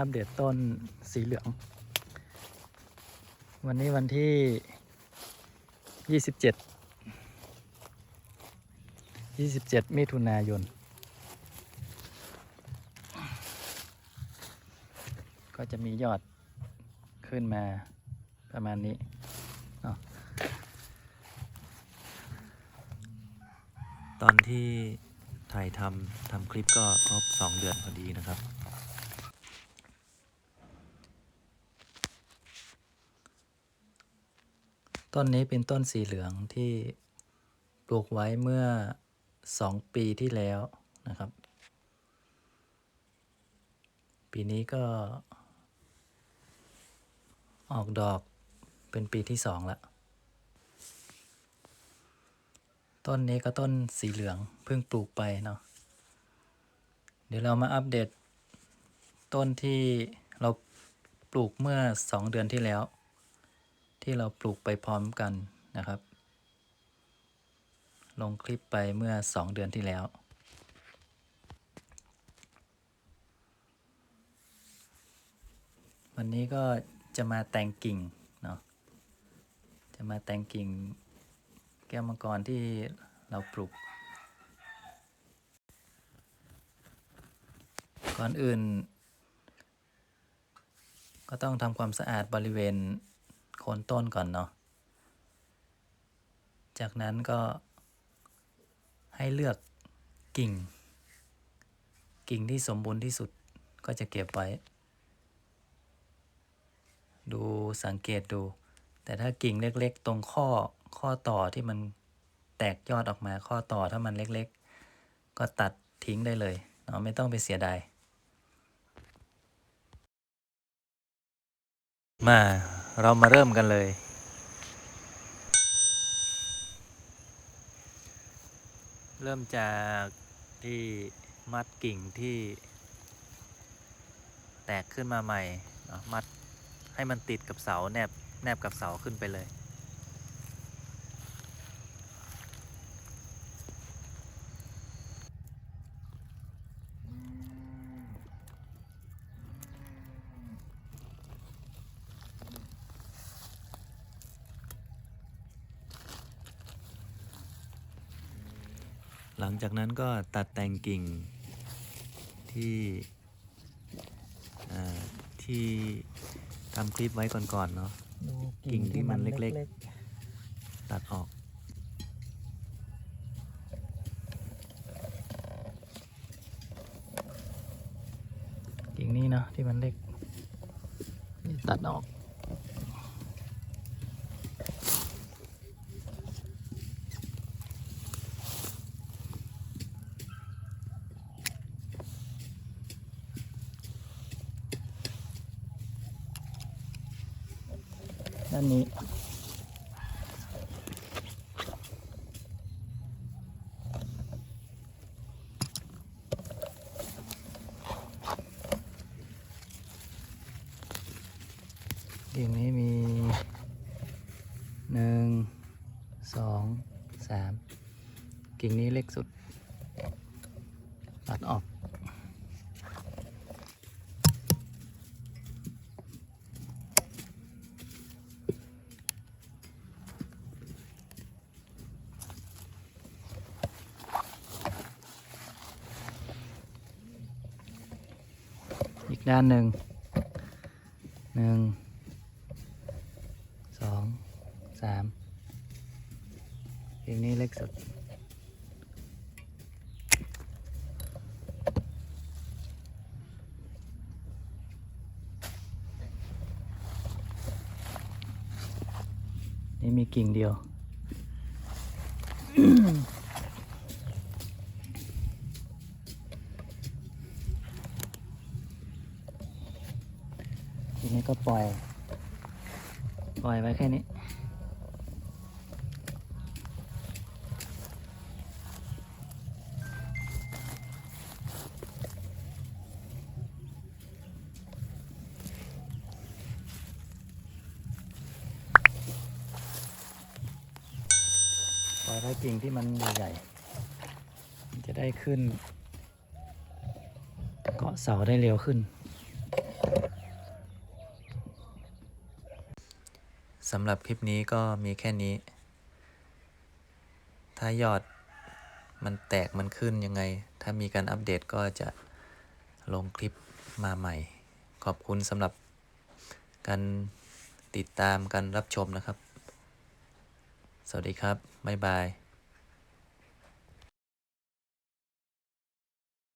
อัปเดตต้นสีเหลือง วันนี้วันที่ยี่สิบเจ็ดยี่สิบเจ็ดมิถุนายน ก็จะมียอดขึ้นมาประมาณนี้ตอนที่ถ่ายทำทำคลิปก็ครบ 2 เดือนพอดีนะครับ ต้นนี้เป็นต้นสีเหลืองที่ปลูกไว้เมื่อสองปีที่แล้วนะครับ ปีนี้ก็ ออกดอกเป็นปีที่สองละ ต้นนี้ก็ต้นสีเหลืองเพิ่งปลูกไปเนาะ เดี๋ยวเรามาอัปเดต ต้นที่เราปลูกเมื่อสองเดือนที่แล้ว ที่เราปลูกไปพร้อมกันนะครับ ลงคลิปไปเมื่อสองเดือนที่แล้ว วันนี้ก็จะมาแต่งกิ่งเนาะจะมาแต่งกิ่งแก้วมังกรที่เราปลูก ก่อนอื่น ก็ต้องทำความสะอาดบริเวณ โคนต้นก่อนเนาะ จากนั้นก็ให้เลือกกิ่ง กิ่งที่สมบูรณ์ที่สุดก็จะเก็บไว้ ดูสังเกตดู แต่ถ้ากิ่งเล็กๆ ตรงข้อข้อต่อที่มันแตกยอดออกมาข้อต่อถ้ามันเล็กๆ ก็ตัดทิ้งได้เลยเนาะไม่ต้องไปเสียดายมา เรามาเริ่มกันเลย เริ่มจากที่มัดกิ่งที่ แตกขึ้นมาใหม่มัดให้มันติดกับเสาแนบแนบกับเสาขึ้นไปเลย หลังจากนั้นก็ตัดแต่งกิ่งที่ที่ทำคลิปไว้ก่อนๆเนาะกิ่งที่มันเล็กๆ ตัดออก กิ่งนี้เนาะที่มันเล็ก ตัดออก ด้านนี้ กิ่งนี้มีหนึ่งสองสามกิ่งนี้เล็กสุด ตัดออก ด้านหนึ่งหนึ่งสองสามเพลงนี้เล็กสุด นี่มีกิ่งเดียว นี้ก็ปล่อย ปล่อยไว้แค่นี้ ปล่อยไว้กิ่งที่มันใหญ่ๆจะได้ขึ้น เกาะเสาได้เร็วขึ้น สำหรับคลิปนี้ก็มีแค่นี้ ถ้ายอดมันแตกมันขึ้นยังไง ถ้ามีการอัปเดตก็จะลงคลิปมาใหม่ ขอบคุณสำหรับการติดตามการรับชมนะครับ สวัสดีครับ บ๊ายบาย